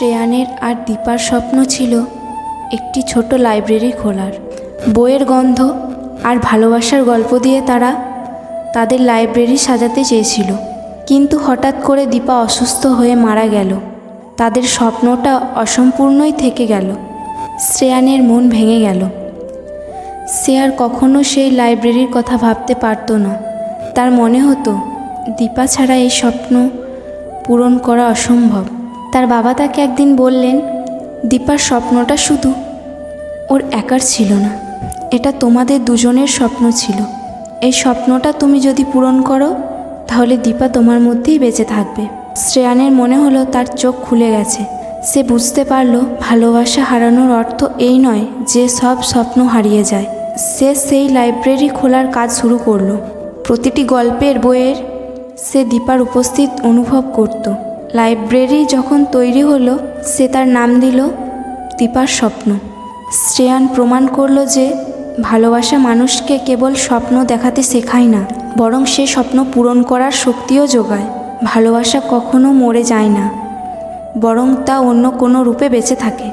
শ্রেয়ানের আর দীপার স্বপ্ন ছিল একটি ছোট লাইব্রেরি খোলার। বইয়ের গন্ধ আর ভালোবাসার গল্প দিয়ে তারা তাদের লাইব্রেরি সাজাতে চেয়েছিল। কিন্তু হঠাৎ করে দীপা অসুস্থ হয়ে মারা গেল। তাদের স্বপ্নটা অসম্পূর্ণই থেকে গেল। শ্রেয়ানের মন ভেঙে গেল। সে আর কখনো সেই লাইব্রেরির কথা ভাবতে পারতো না। তার মনে হতো, দীপা ছাড়া এই স্বপ্ন পূরণ করা অসম্ভব। তার বাবা তাকে একদিন বললেন, দীপার স্বপ্নটা শুধু ওর একার ছিল না, এটা তোমাদের দুজনের স্বপ্ন ছিল। এই স্বপ্নটা তুমি যদি পূরণ করো, তাহলে দীপা তোমার মধ্যেই বেঁচে থাকবে। শ্রেয়ানের মনে হলো তার চোখ খুলে গেছে। সে বুঝতে পারল, ভালোবাসা হারানোর অর্থ এই নয় যে সব স্বপ্ন হারিয়ে যায়। সে সেই লাইব্রেরি খোলার কাজ শুরু করল। প্রতিটি গল্পের বইয়ের সে দীপার উপস্থিত অনুভব করত। লাইব্রেরি যখন তৈরি হলো, সে তার নাম দিল দীপার স্বপ্ন। শ্রেয়ান প্রমাণ করল যে ভালোবাসা মানুষকে কেবল স্বপ্ন দেখাতে শেখায় না, বরং সে স্বপ্ন পূরণ করার শক্তিও যোগায়। ভালোবাসা কখনো মরে যায় না, বরং তা অন্য কোনো রূপে বেঁচে থাকে।